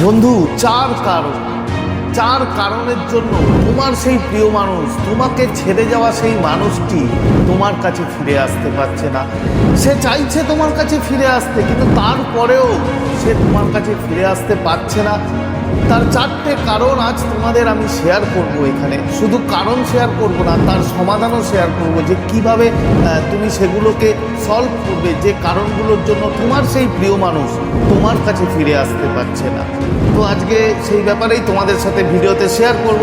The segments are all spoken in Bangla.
বন্ধু, চার কারণ। চার কারণের জন্য তোমার সেই প্রিয় মানুষ, তোমাকে ছেড়ে যাওয়া সেই মানুষটি তোমার কাছে ফিরে আসতে পারছে না। সে চাইছে তোমার কাছে ফিরে আসতে, কিন্তু তারপরেও সে তোমার কাছে ফিরে আসতে পারছে না। তার চারটে কারণ আজ তোমাদের আমি শেয়ার করব এখানে। শুধু কারণ শেয়ার করব না, তার সমাধানও শেয়ার করব যে কীভাবে তুমি সেগুলোকে সলভ করবে, যে কারণগুলোর জন্য তোমার সেই প্রিয় মানুষ তোমার কাছে ফিরে আসতে পারছে না। তো আজকে সেই ব্যাপারেই তোমাদের সাথে ভিডিওতে শেয়ার করব।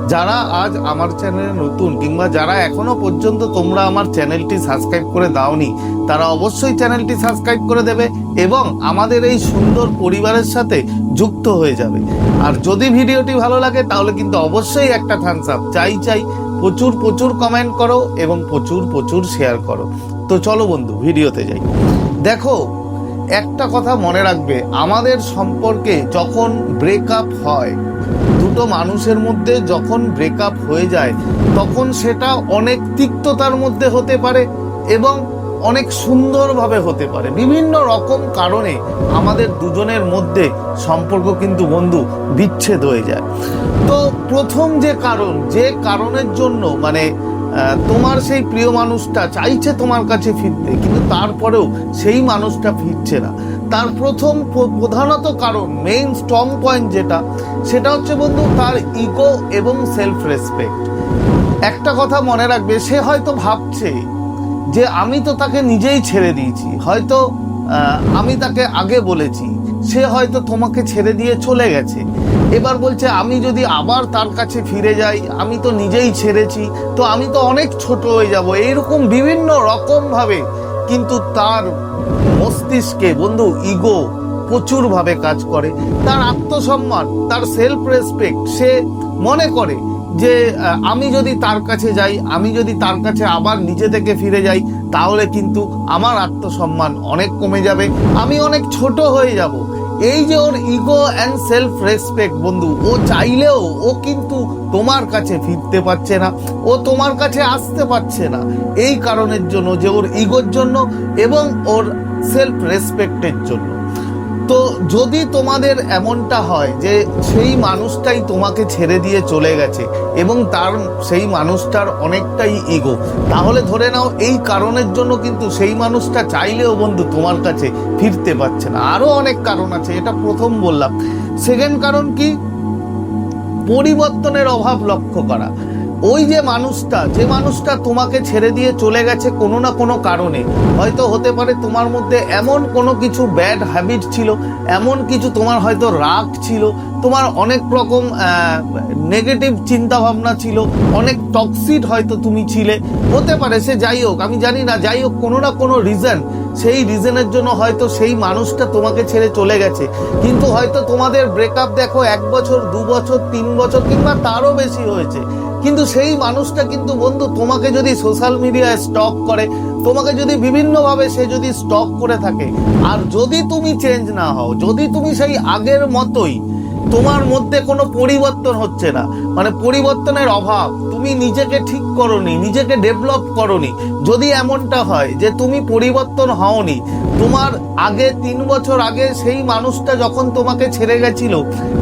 যারা আজ আমার চ্যানেলে নতুন কিংবা যারা এখনও পর্যন্ত তোমরা আমার চ্যানেলটি সাবস্ক্রাইব করে দাওনি, তারা অবশ্যই চ্যানেলটি সাবস্ক্রাইব করে দেবে এবং আমাদের এই সুন্দর পরিবারের সাথে যুক্ত হয়ে যাবে। আর যদি ভিডিওটি ভালো লাগে, তাহলে কিন্তু অবশ্যই একটা থামস আপ চাই চাই, প্রচুর প্রচুর কমেন্ট করো এবং প্রচুর প্রচুর শেয়ার করো। তো চলো বন্ধু, ভিডিওতে যাই। দেখো, একটা কথা মনে রাখবে, আমাদের সম্পর্কে যখন ব্রেকআপ হয় দুটো মানুষের মধ্যে যখন ব্রেকআপ হয়ে যায়, তখন সেটা অনেক তিক্ততার মধ্যে হতে পারে এবং অনেক সুন্দরভাবে হতে পারে। বিভিন্ন রকম কারণে আমাদের দুজনের মধ্যে সম্পর্ক কিন্তু বন্ধু বিচ্ছেদ হয়ে যায়। তো প্রথম যে কারণ, যে কারণের জন্য মানে তোমার সেই প্রিয় মানুষটা চাইছে তোমার কাছে ফিরতে, কিন্তু তারপরেও সেই মানুষটা ফিরছে না। তার প্রথম প্র- প্রধানত কারণ মেইন স্ট্রং পয়েন্ট যেটা, সেটা হচ্ছে বন্ধু তার ইগো এবং সেলফ রেসপেক্ট একটা কথা মনে রাখবে, সে হয়তো ভাবছে যে আমি তো তাকে নিজেই ছেড়ে দিয়েছি, হয়তো আমি তাকে আগে বলেছি, সে হয়তো তোমাকে ছেড়ে দিয়ে চলে গেছে। এবার বলছে, আমি যদি আবার তার কাছে ফিরে যাই, আমি তো নিজেই ছেড়েছি, তো আমি তো অনেক ছোট হয়ে যাব, এইরকম বিভিন্ন রকমভাবে কিন্তু তার মস্তিষ্কে, বন্ধু ইগো প্রচুরভাবে কাজ করে। তার আত্মসম্মান, তার সেলফ রেসপেক্ট সে মনে করে যে আমি যদি তার কাছে যাই, আমি যদি তার কাছে আবার নিজে থেকে ফিরে যাই, তাহলে কিন্তু আমার আত্মসম্মান অনেক কমে যাবে। আমি অনেক ছোট হয়ে যাব। এই যে ওর ইগো অ্যান্ড সেলফ রেসপেক্ট বন্ধু, ও চাইলেও ও কিন্তু তোমার কাছে ফিরতে পারছে না, ও তোমার কাছে আসতে পারছে না। এই কারণের জন্য যে ওর ইগোর জন্য এবং ওর সেলফ রেসপেক্টের জন্য। তো যদি তোমাদের এমনটা হয় যে সেই মানুষটাই তোমাকে ছেড়ে দিয়ে চলে গেছে এবং তার সেই মানুষটার অনেকটাই ইগো তাহলে ধরে নাও এই কারণের জন্য কিন্তু সেই মানুষটা চাইলেও বন্ধু তোমার কাছে ফিরতে পারছে না। আরও অনেক কারণ আছে, এটা প্রথম বললাম। সেকেন্ড কারণ কি? পরিবর্তনের অভাব লক্ষ্য করা। ওই যে মানুষটা যে মানুষটা তোমাকে ছেড়ে দিয়ে চলে গেছে কোনো না কোনো কারণে। হয়তো হতে পারে তোমার মধ্যে এমন কোনো কিছু ব্যাড হ্যাবিট ছিল, এমন কিছু তোমার হয়তো রাগ ছিল, তোমার অনেক রকম নেগেটিভ চিন্তা ভাবনা ছিল, অনেক টক্সিড হয়তো তুমি ছিলে। হতে পারে সে যাই হোক, আমি জানি না, যাই হোক, কোনো না কোনো রিজন সেই রিজনের জন্য হয়তো সেই মানুষটা তোমাকে ছেড়ে চলে গেছে। কিন্তু হয়তো তোমাদের ব্রেকআপ দেখো এক বছর, দু বছর, তিন বছর কিংবা তারও বেশি হয়েছে। কিন্তু সেই মানুষটা কিন্তু বন্ধু তোমাকে যদি সোশ্যাল মিডিয়ায় স্টক করে, তোমাকে যদি বিভিন্নভাবে সে যদি স্টক করে থাকে, আর যদি তুমি চেঞ্জ না হও, যদি তুমি সেই আগের মতোই, তোমার মধ্যে কোনো পরিবর্তন হচ্ছে না মানে পরিবর্তনের অভাব তুমি নিজেকে ঠিক করনি, নিজেকে ডেভেলপ করনি। যদি এমনটা হয় যে তুমি পরিবর্তন হওনি, তোমার আগে তিন বছর আগে সেই মানুষটা যখন তোমাকে ছেড়ে গেছিল,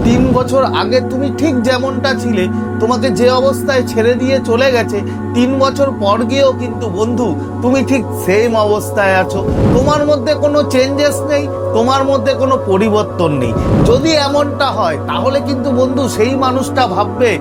তিন বছর আগে তুমি ঠিক যেমনটা ছিলে, তোমাকে যে অবস্থায় ছেড়ে দিয়ে চলে গেছে, তিন বছর পর গিয়েও কিন্তু বন্ধু, তুমি ঠিক সেম অবস্থায় আছো। তোমার মধ্যে কোনো চেঞ্জেস নেই, তোমার মধ্যে কোনো পরিবর্তন নেই। যদি এমনটা হয়, তাহলে কিন্তু বন্ধু সেই মানুষটা ভাববে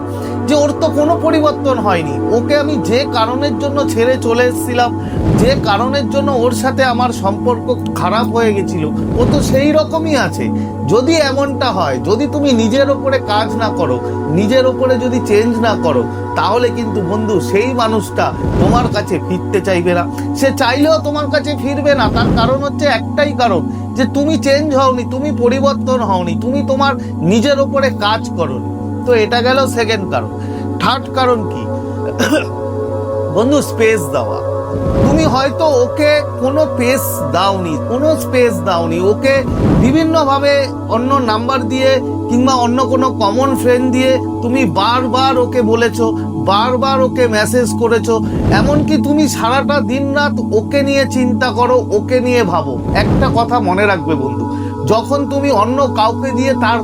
যে ওর তো কোনো পরিবর্তন হয়নি। ওকে আমি যে কারণের জন্য ছেড়ে চলে এসেছিলাম, যে কারণের জন্য ওর সাথে আমার সম্পর্ক খারাপ হয়ে গেছিল, ও তো সেই রকমই আছে। যদি এমনটা হয়, যদি তুমি নিজের ওপরে কাজ না করো, নিজের ওপরে যদি চেঞ্জ না করো, তাহলে কিন্তু বন্ধু সেই মানুষটা তোমার কাছে ফিরতে চাইবে না। সে চাইলেও তোমার কাছে ফিরবে না। তার কারণ হচ্ছে একটাই কারণ, যে তুমি চেঞ্জ হওনি, তুমি পরিবর্তন হওনি, তুমি তোমার নিজের ওপরে কাজ করোনি। তো এটা গেল সেকেন্ড কারণ। থার্ড কারণ কি? বন্ধু স্পেস দেওয়া। তুমি হয়তো ওকে কোনো পেস দাওনি, কোনো স্পেস দাওনি। ওকে বিভিন্নভাবে অন্য নাম্বার দিয়ে কিংবা অন্য কোনো কমন ফ্রেন্ড দিয়ে তুমি বারবার ওকে বলেছ, বারবার ওকে মেসেজ করেছ। এমনকি তুমি সারাটা দিন রাত ওকে নিয়ে চিন্তা করো, ওকে নিয়ে ভাবো। একটা কথা মনে রাখবে বন্ধু যখন তুমি অন্য কাউকে দিয়ে তার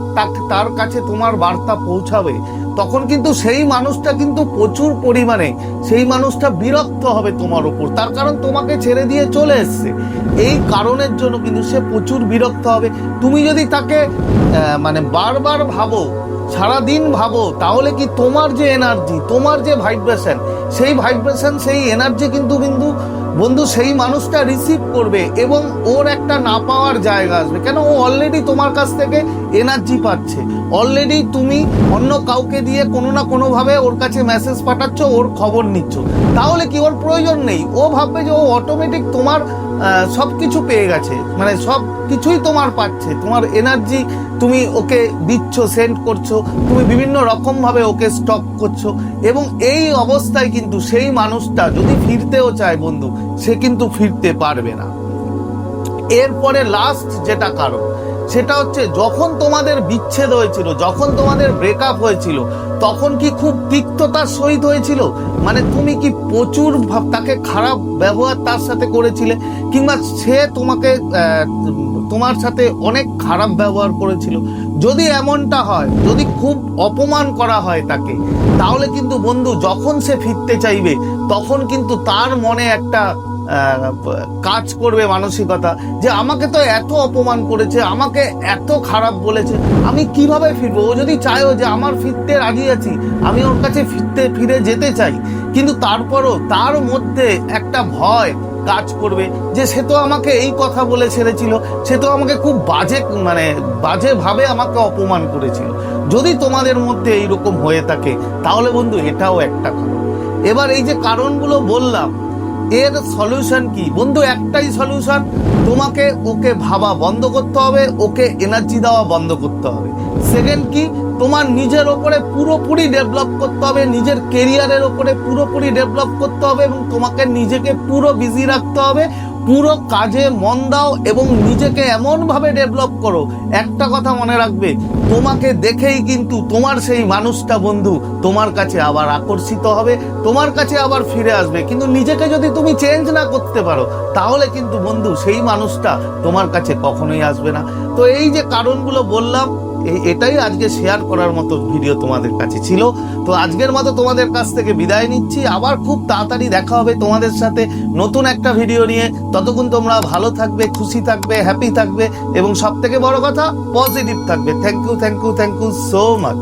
তার কাছে তোমার বার্তা পৌঁছাবে, তখন কিন্তু সেই মানুষটা কিন্তু প্রচুর পরিমাণে, সেই মানুষটা বিরক্ত হবে তোমার উপর। তার কারণ তোমাকে ছেড়ে দিয়ে চলে এসছে। এই কারণের জন্য কিন্তু সে প্রচুর বিরক্ত হবে। তুমি যদি তাকে মানে বারবার ভাবো, সারাদিন ভাবো, তাহলে কি তোমার যে এনার্জি তোমার যে ভাইব্রেশন সেই ভাইব্রেশন সেই এনার্জি কিন্তু কিন্তু বন্ধু, সেই মানুষটা রিসিভ করবে এবং ওর একটা না পাওয়ার জায়গা আসবে। কেন? ও অলরেডি তোমার কাছ থেকে এনার্জি পাচ্ছে। অলরেডি তুমি অন্য কাউকে দিয়ে কোনো না কোনোভাবে ওর কাছে মেসেজ পাঠাচ্ছ, ওর খবর নিচ্ছ। তাহলে কি ওর প্রয়োজন নেই? ও ভাববে যে ও অটোমেটিক তোমার সব কিছু পেয়ে গেছে। মানে সব কিছুই তোমার পাচ্ছে। তোমার এনার্জি তুমি ওকে দিচ্ছ সেন্ড করছ। তুমি বিভিন্ন রকমভাবে ওকে স্টক করছ। এবং এই অবস্থায় কিন্তু সেই মানুষটা যদি ফিরতেও চায় বন্ধু, সে কিন্তু ফিরতে পারবে না। এরপরে লাস্ট যেটা কারণ সেটা হচ্ছে যখন তোমাদের বিচ্ছেদ হয়েছিল, যখন তোমাদের ব্রেকআপ হয়েছিল, তখন কি খুব তিক্ততার সহিত হয়েছিল? মানে তুমি কি প্রচুর তাকে খারাপ ব্যবহার তার সাথে করেছিলে? কিংবা সে তোমাকে তোমার সাথে অনেক খারাপ ব্যবহার করেছিল? যদি এমনটা হয়, যদি খুব অপমান করা হয় তাকে, তাহলে কিন্তু বন্ধু যখন সে ফিরতে চাইবে, তখন কিন্তু তার মনে একটা কাজ করবে মানসিকতা, যে আমাকে তো এত অপমান করেছে, আমাকে এত খারাপ বলেছে, আমি কীভাবে ফিরবো? ও যদি চায়ও যে আমার ফিরতে রাজি আছি, আমি ওর কাছে ফিরতে, ফিরে যেতে চাই, কিন্তু তারপরও তার মধ্যে একটা ভয় কাজ করবে, যে সে তো আমাকে এই কথা বলে ছেড়েছিল, সে তো আমাকে খুব বাজে মানে বাজে ভাবে আমাকে অপমান করেছিল। যদি তোমাদের মধ্যে এইরকম হয়ে থাকে, তাহলে বন্ধু, এটাও একটা কারণ। এবার এই যে কারণগুলো বললাম এর সলিউশন কি? বন্ধু, একটাই সলিউশন তোমাকে ওকে ভাবা বন্ধ করতে হবে, ওকে এনার্জি দেওয়া বন্ধ করতে হবে। সেকেন্ড কি? তোমার নিজের ওপরে পুরোপুরি ডেভেলপ করতে হবে, নিজের কেরিয়ারের ওপরে পুরোপুরি ডেভেলপ করতে হবে এবং তোমাকে নিজেকে পুরো বিজি রাখতে হবে। পুরো কাজে মন দাও এবং নিজেকে এমনভাবে ডেভেলপ করো। একটা কথা মনে রাখবে, তোমাকে দেখেই কিন্তু তোমার সেই মানুষটা বন্ধু তোমার কাছে আবার আকর্ষিত হবে, তোমার কাছে আবার ফিরে আসবে। কিন্তু নিজেকে যদি তুমি চেঞ্জ না করতে পারো, তাহলে কিন্তু বন্ধু সেই মানুষটা তোমার কাছে কখনোই আসবে না। তো এই যে কারণগুলো বললাম এই এটাই আজকে শেয়ার করার মতো ভিডিও তোমাদের কাছে ছিল। তো আজকের মতো তোমাদের কাছ থেকে বিদায় নিচ্ছি। আবার খুব তাড়াতাড়ি দেখা হবে তোমাদের সাথে নতুন একটা ভিডিও নিয়ে। ততক্ষণ তোমরা ভালো থাকবে, খুশি থাকবে হ্যাপি থাকবে এবং সব থেকে বড় কথা পজিটিভ থাকবে। Thank you thank you thank you so much